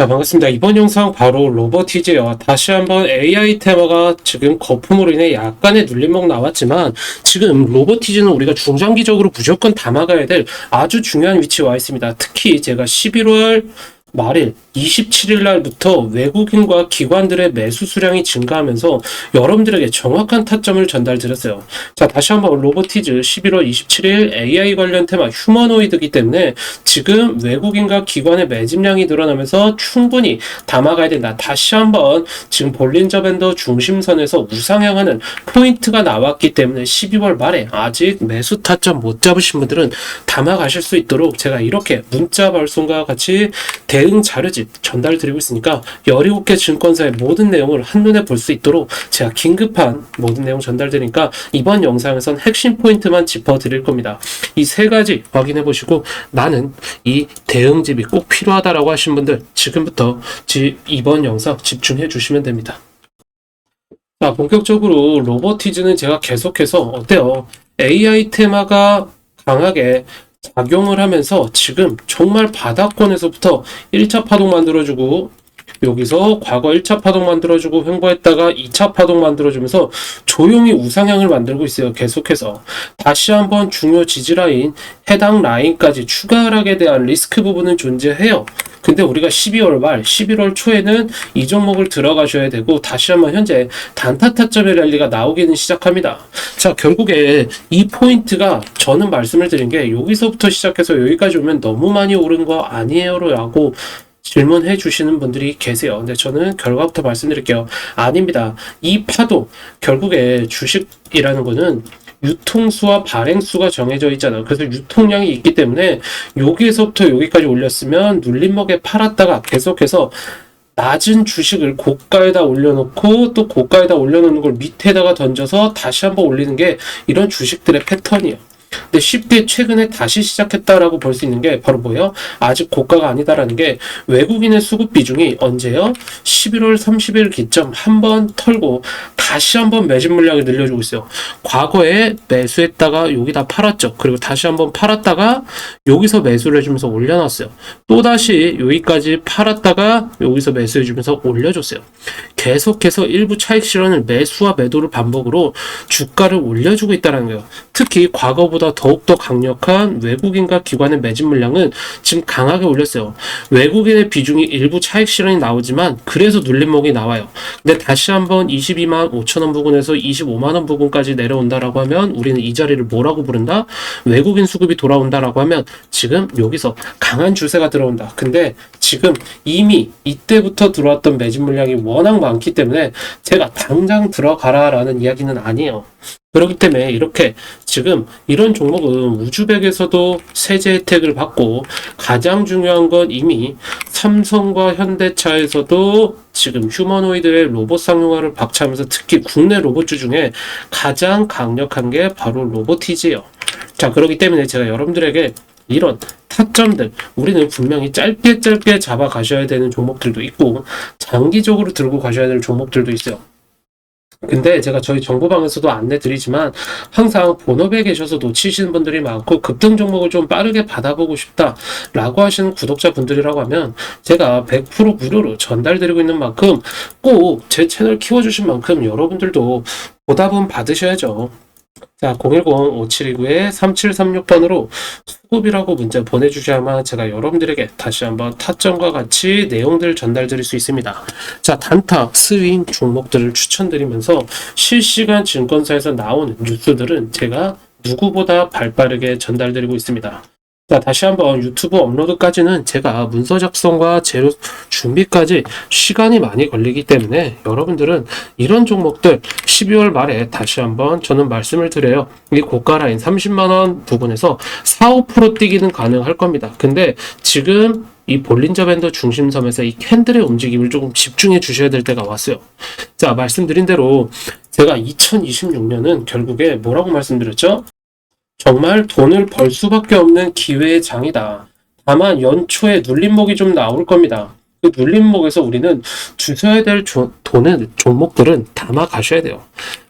자, 반갑습니다. 이번 영상 바로 로버티즈요. 다시 한번 AI 테마가 지금 거품으로 인해 약간의 눌림목 나왔지만 지금 로버티즈는 우리가 중장기적으로 무조건 담아가야 될 아주 중요한 위치에 와 있습니다. 특히 제가 11월 말일 27일 날부터 외국인과 기관들의 매수 수량이 증가하면서 여러분들에게 정확한 타점을 전달드렸어요. 자, 다시 한번 로보티즈 11월 27일 AI 관련 테마 휴머노이드이기 때문에 지금 외국인과 기관의 매집량이 늘어나면서 충분히 담아가야 된다. 다시 한번 지금 볼린저 밴더 중심선에서 우상향하는 포인트가 나왔기 때문에 12월 말에 아직 매수 타점 못 잡으신 분들은 담아가실 수 있도록 제가 이렇게 문자 발송과 같이 대응 자료집 전달드리고 있으니까 17개 증권사의 모든 내용을 한눈에 볼 수 있도록 제가 긴급한 모든 내용 전달드리니까 이번 영상에선 핵심 포인트만 짚어드릴 겁니다. 이 세 가지 확인해 보시고 나는 이 대응집이 꼭 필요하다라고 하신 분들 지금부터 지, 이번 영상 집중해 주시면 됩니다. 자, 본격적으로 로보티즈는 제가 계속해서 어때요? AI 테마가 강하게 작용을 하면서 지금 정말 바닥권에서부터 1차 파동 만들어주고 여기서 과거 1차 파동 만들어주고 횡보했다가 2차 파동 만들어주면서 조용히 우상향을 만들고 있어요. 계속해서 다시 한번 중요 지지 라인 해당 라인까지 추가 하락에 대한 리스크 부분은 존재해요. 근데 우리가 12월 말, 11월 초에는 이 종목을 들어가셔야 되고 다시 한번 현재 단타 타점의 랠리가 나오기는 시작합니다. 자, 결국에 이 포인트가 저는 말씀을 드린 게 여기서부터 시작해서 여기까지 오면 너무 많이 오른 거 아니에요라고 질문해 주시는 분들이 계세요. 근데 저는 결과부터 말씀드릴게요. 아닙니다. 이 파도 결국에 주식이라는 거는 유통수와 발행수가 정해져 있잖아요. 그래서 유통량이 있기 때문에 여기에서부터 여기까지 올렸으면 눌림목에 팔았다가 계속해서 낮은 주식을 고가에다 올려놓고 또 고가에다 올려놓는 걸 밑에다가 던져서 다시 한번 올리는 게 이런 주식들의 패턴이에요. 근데 쉽게 최근에 다시 시작했다라고 볼 수 있는 게 바로 뭐예요? 아직 고가가 아니다라는 게 외국인의 수급 비중이 언제요? 11월 30일 기점 한 번 털고 다시 한번 매집 물량을 늘려주고 있어요. 과거에 매수했다가 여기다 팔았죠. 그리고 다시 한번 팔았다가 여기서 매수를 해주면서 올려놨어요. 또다시 여기까지 팔았다가 여기서 매수해주면서 올려줬어요. 계속해서 일부 차익 실현을 매수와 매도를 반복으로 주가를 올려주고 있다는 거예요. 특히 과거보다 더욱더 강력한 외국인과 기관의 매집 물량은 지금 강하게 올렸어요. 외국인의 비중이 일부 차익 실현이 나오지만 그래서 눌림목이 나와요. 근데 다시 한번 22만 5천 원 부근에서 25만 원 부근까지 내려온다라고 하면 우리는 이 자리를 뭐라고 부른다? 외국인 수급이 돌아온다라고 하면 지금 여기서 강한 주세가 들어온다. 근데 지금 이미 이때부터 들어왔던 매집 물량이 워낙 많기 때문에 제가 당장 들어가라라는 이야기는 아니에요. 그렇기 때문에 이렇게 지금 이런 종목은 우주백에서도 세제 혜택을 받고 가장 중요한 건 이미 삼성과 현대차에서도 지금 휴머노이드의 로봇 상용화를 박차하면서 특히 국내 로봇주 중에 가장 강력한 게 바로 로보티즈예요. 자, 그렇기 때문에 제가 여러분들에게 이런 타점들 우리는 분명히 짧게 짧게 잡아 가셔야 되는 종목들도 있고 장기적으로 들고 가셔야 될 종목들도 있어요. 근데 제가 저희 정보방에서도 안내 드리지만 항상 본업에 계셔서 놓치시는 분들이 많고 급등 종목을 좀 빠르게 받아보고 싶다라고 하시는 구독자분들이라고 하면 제가 100% 무료로 전달드리고 있는 만큼 꼭 제 채널 키워주신 만큼 여러분들도 보답은 받으셔야죠. 자, 010-5729-3736번으로 수급이라고 문자 보내주셔야만 제가 여러분들에게 다시 한번 타점과 같이 내용들 전달드릴 수 있습니다. 자, 단타, 스윙 종목들을 추천드리면서 실시간 증권사에서 나오는 뉴스들은 제가 누구보다 발빠르게 전달드리고 있습니다. 자, 다시 한번 유튜브 업로드까지는 제가 문서 작성과 재료 준비까지 시간이 많이 걸리기 때문에 여러분들은 이런 종목들 12월 말에 다시 한번 저는 말씀을 드려요. 이 고가 라인 30만원 부분에서 4, 5% 뛰기는 가능할 겁니다. 근데 지금 이 볼린저 밴드 중심섬에서 이 캔들의 움직임을 조금 집중해 주셔야 될 때가 왔어요. 자, 말씀드린 대로 제가 2026년은 결국에 뭐라고 말씀드렸죠? 정말 돈을 벌 수밖에 없는 기회의 장이다. 다만 연초에 눌림목이 좀 나올 겁니다. 그 눌림목에서 우리는 주셔야 될 조, 돈을 종목들은 담아 가셔야 돼요.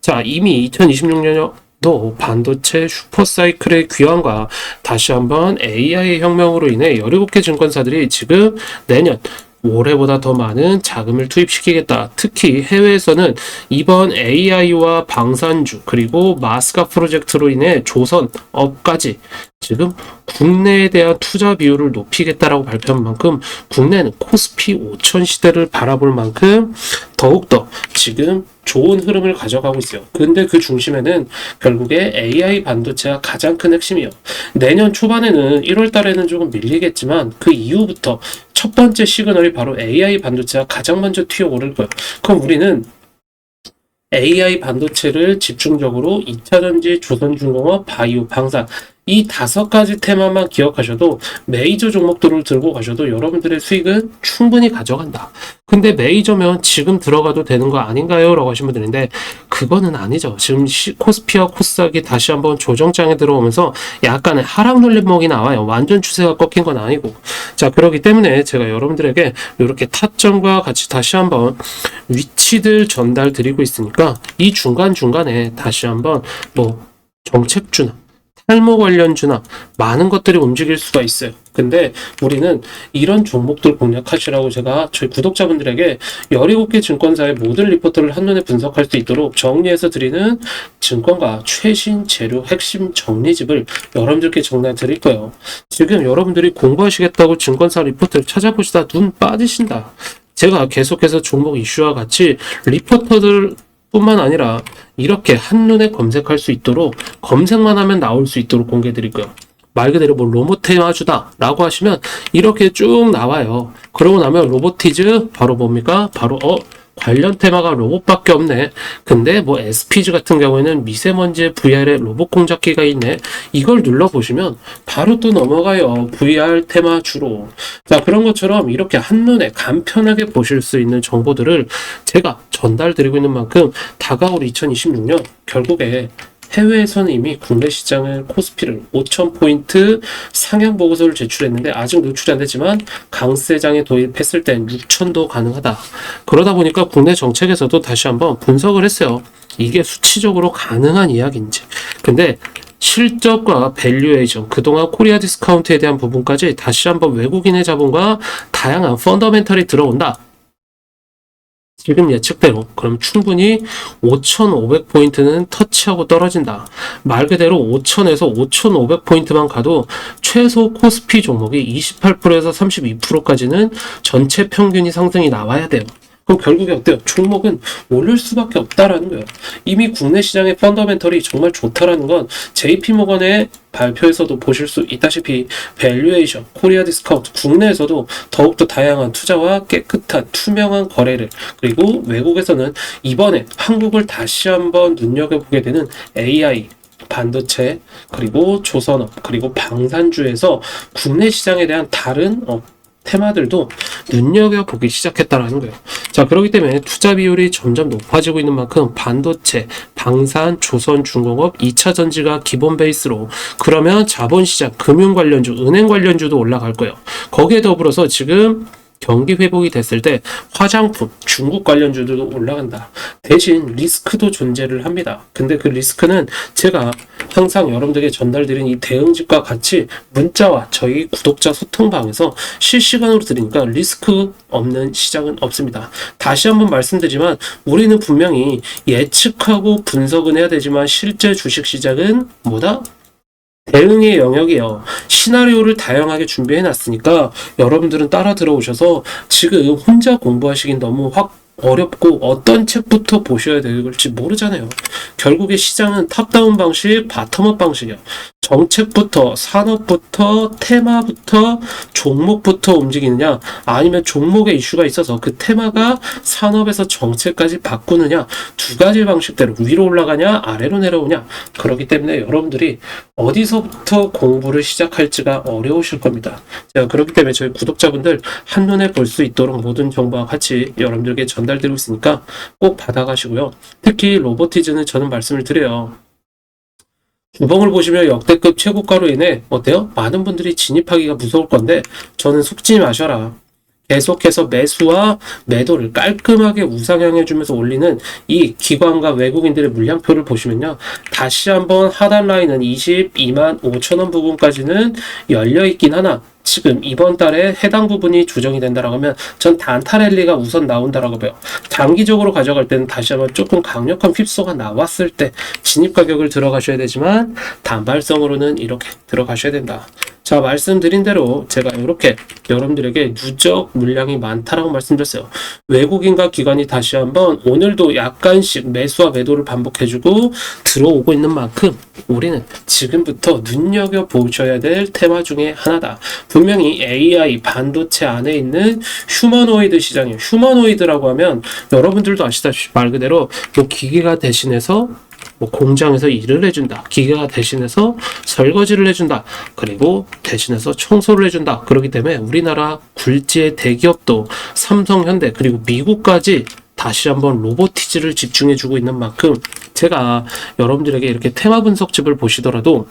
자, 이미 2026년도 반도체 슈퍼사이클의 귀환과 다시 한번 AI의 혁명으로 인해 17개 증권사들이 지금 내년 올해보다 더 많은 자금을 투입시키겠다. 특히 해외에서는 이번 AI와 방산주 그리고 마스카 프로젝트로 인해 조선 업까지 지금 국내에 대한 투자 비율을 높이겠다라고 발표한 만큼 국내는 코스피 5천 시대를 바라볼 만큼 더욱더 지금 좋은 흐름을 가져가고 있어요. 근데 그 중심에는 결국에 AI 반도체가 가장 큰 핵심이요. 내년 초반에는 1월 달에는 조금 밀리겠지만 그 이후부터 첫 번째 시그널이 바로 AI 반도체가 가장 먼저 튀어오를 거예요. 그럼 우리는 AI 반도체를 집중적으로 2차 전지, 조선중공업, 바이오, 방산 이 다섯 가지 테마만 기억하셔도 메이저 종목들을 들고 가셔도 여러분들의 수익은 충분히 가져간다. 근데 메이저면 지금 들어가도 되는 거 아닌가요? 라고 하신 분들인데 그거는 아니죠. 지금 시- 코스피와 코스닥이 다시 한번 조정장에 들어오면서 약간의 하락 눌림목이 나와요. 완전 추세가 꺾인 건 아니고. 자, 그렇기 때문에 제가 여러분들에게 이렇게 타점과 같이 다시 한번 위치들 전달 드리고 있으니까 이 중간중간에 다시 한번 뭐 정책주나 탈모 관련주나 많은 것들이 움직일 수가 있어요. 근데 우리는 이런 종목들 공략하시라고 제가 저희 구독자분들에게 17개 증권사의 모든 리포트를 한눈에 분석할 수 있도록 정리해서 드리는 증권가 최신 재료 핵심 정리집을 여러분들께 정리해 드릴 거예요. 지금 여러분들이 공부하시겠다고 증권사 리포트를 찾아보시다 눈 빠지신다. 제가 계속해서 종목 이슈와 같이 리포터들 뿐만 아니라 이렇게 한눈에 검색할 수 있도록 검색만 하면 나올 수 있도록 공개해 드릴 거예요. 말 그대로 뭐 로보테마주다 라고 하시면 이렇게 쭉 나와요. 그러고 나면 로보티즈 바로 뭡니까? 바로 어 관련 테마가 로봇밖에 없네. 근데 뭐 SPG 같은 경우에는 미세먼지 VR에 로봇 공작기가 있네. 이걸 눌러보시면 바로 또 넘어가요. VR 테마 주로. 자, 그런 것처럼 이렇게 한눈에 간편하게 보실 수 있는 정보들을 제가 전달드리고 있는 만큼 다가올 2026년 결국에 해외에서는 이미 국내 시장을 코스피를 5,000포인트 상향 보고서를 제출했는데 아직 노출이 안 되지만 강세장에 도입했을 땐 6,000도 가능하다. 그러다 보니까 국내 정책에서도 다시 한번 분석을 했어요. 이게 수치적으로 가능한 이야기인지. 근데 실적과 밸류에이션, 그동안 코리아 디스카운트에 대한 부분까지 다시 한번 외국인의 자본과 다양한 펀더멘털이 들어온다. 지금 예측대로 그럼 충분히 5,500포인트는 터치하고 떨어진다. 말 그대로 5,000에서 5,500포인트만 가도 최소 코스피 종목이 28%에서 32%까지는 전체 평균이 상승이 나와야 돼요. 그럼 결국에 어때요? 종목은 오를 수밖에 없다라는 거예요. 이미 국내 시장의 펀더멘털이 정말 좋다라는 건 JP모건의 발표에서도 보실 수 있다시피 밸류에이션, 코리아 디스카운트, 국내에서도 더욱더 다양한 투자와 깨끗한 투명한 거래를 그리고 외국에서는 이번에 한국을 다시 한번 눈여겨보게 되는 AI 반도체 그리고 조선업 그리고 방산주에서 국내 시장에 대한 다른 어, 테마들도 눈여겨보기 시작했다라는 거예요. 자, 그렇기 때문에 투자 비율이 점점 높아지고 있는 만큼 반도체, 방산, 조선, 중공업, 2차 전지가 기본 베이스로 그러면 자본시장, 금융 관련주, 은행 관련주도 올라갈 거예요. 거기에 더불어서 지금 경기 회복이 됐을 때 화장품, 중국 관련주들도 올라간다. 대신 리스크도 존재를 합니다. 근데 그 리스크는 제가 항상 여러분들에게 전달드린 이 대응집과 같이 문자와 저희 구독자 소통방에서 실시간으로 드리니까 리스크 없는 시장은 없습니다. 다시 한번 말씀드리지만 우리는 분명히 예측하고 분석은 해야 되지만 실제 주식 시장은 뭐다? 대응의 영역이요. 시나리오를 다양하게 준비해 놨으니까 여러분들은 따라 들어오셔서 지금 혼자 공부하시긴 너무 확 어렵고 어떤 책부터 보셔야 될지 모르잖아요. 결국에 시장은 탑다운 방식, 바텀업 방식이요. 정책부터 산업부터 테마부터 종목부터 움직이느냐 아니면 종목의 이슈가 있어서 그 테마가 산업에서 정책까지 바꾸느냐 두 가지 방식대로 위로 올라가냐 아래로 내려오냐 그렇기 때문에 여러분들이 어디서부터 공부를 시작할지가 어려우실 겁니다. 제가 그렇기 때문에 저희 구독자분들 한눈에 볼 수 있도록 모든 정보와 같이 여러분들에게 전달드리고 있으니까 꼭 받아가시고요. 특히 로보티즈는 저는 말씀을 드려요. 주봉을 보시면 역대급 최고가로 인해 어때요? 많은 분들이 진입하기가 무서울 건데 저는 속지 마셔라. 계속해서 매수와 매도를 깔끔하게 우상향해 주면서 올리는 이 기관과 외국인들의 물량표를 보시면요. 다시 한번 하단 라인은 22만 5천 원 부분까지는 열려 있긴 하나 지금 이번 달에 해당 부분이 조정이 된다라고 하면 전 단타 랠리가 우선 나온다라고 봐요. 장기적으로 가져갈 때는 다시 한번 조금 강력한 휩소가 나왔을 때 진입 가격을 들어가셔야 되지만 단발성으로는 이렇게 들어가셔야 된다. 자, 말씀드린 대로 제가 이렇게 여러분들에게 누적 물량이 많다라고 말씀드렸어요. 외국인과 기관이 다시 한번 오늘도 약간씩 매수와 매도를 반복해주고 들어오고 있는 만큼 우리는 지금부터 눈여겨 보셔야 될 테마 중에 하나다. 분명히 AI 반도체 안에 있는 휴머노이드 시장이에요. 휴머노이드라고 하면 여러분들도 아시다시피 말 그대로 뭐 기계가 대신해서 뭐 공장에서 일을 해준다. 기계가 대신해서 설거지를 해준다. 그리고 대신해서 청소를 해준다. 그렇기 때문에 우리나라 굴지의 대기업도 삼성, 현대 그리고 미국까지 다시 한번 로보티즈를 집중해주고 있는 만큼 제가 여러분들에게 이렇게 테마 분석집을 보시더라도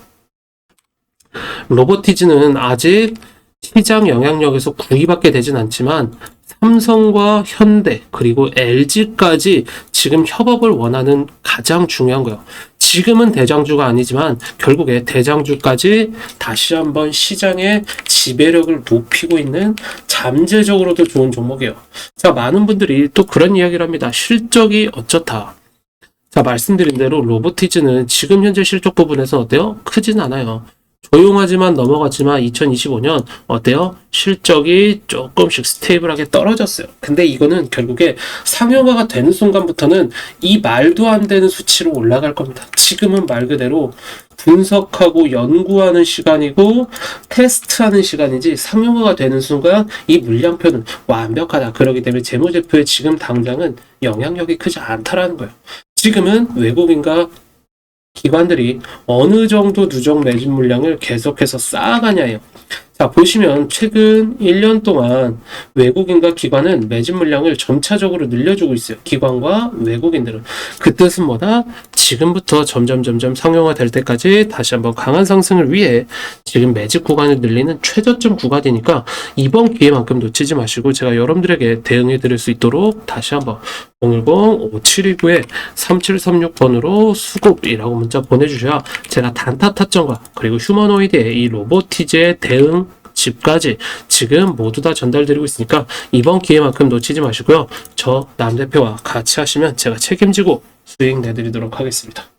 로보티즈는 아직 시장 영향력에서 9위밖에 되진 않지만 삼성과 현대 그리고 LG까지 지금 협업을 원하는 가장 중요한 거예요. 지금은 대장주가 아니지만 결국에 대장주까지 다시 한번 시장의 지배력을 높이고 있는 잠재적으로도 좋은 종목이에요. 자, 많은 분들이 또 그런 이야기를 합니다. 실적이 어쩌다. 자, 말씀드린 대로 로보티즈는 지금 현재 실적 부분에서 어때요? 크진 않아요. 조용하지만 넘어갔지만 2025년 어때요? 실적이 조금씩 스테이블하게 떨어졌어요. 근데 이거는 결국에 상용화가 되는 순간부터는 이 말도 안 되는 수치로 올라갈 겁니다. 지금은 말 그대로 분석하고 연구하는 시간이고 테스트하는 시간이지 상용화가 되는 순간 이 물량표는 완벽하다. 그렇기 때문에 재무제표에 지금 당장은 영향력이 크지 않다라는 거예요. 지금은 외국인과 기관들이 어느 정도 누적 매진 물량을 계속해서 쌓아가냐예요. 자, 보시면 최근 1년 동안 외국인과 기관은 매진 물량을 점차적으로 늘려주고 있어요. 기관과 외국인들은. 그 뜻은 뭐다? 지금부터 점점 점점 상용화 될 때까지 다시 한번 강한 상승을 위해 지금 매집 구간을 늘리는 최저점 구간이니까 이번 기회만큼 놓치지 마시고 제가 여러분들에게 대응해 드릴 수 있도록 다시 한번 010-5729-3736번으로 수급이라고 문자 보내주셔야 제가 단타 타점과 그리고 휴머노이드의 이 로보티즈의 대응 집까지 지금 모두 다 전달드리고 있으니까 이번 기회만큼 놓치지 마시고요. 저 남 대표와 같이 하시면 제가 책임지고 수익 내드리도록 하겠습니다.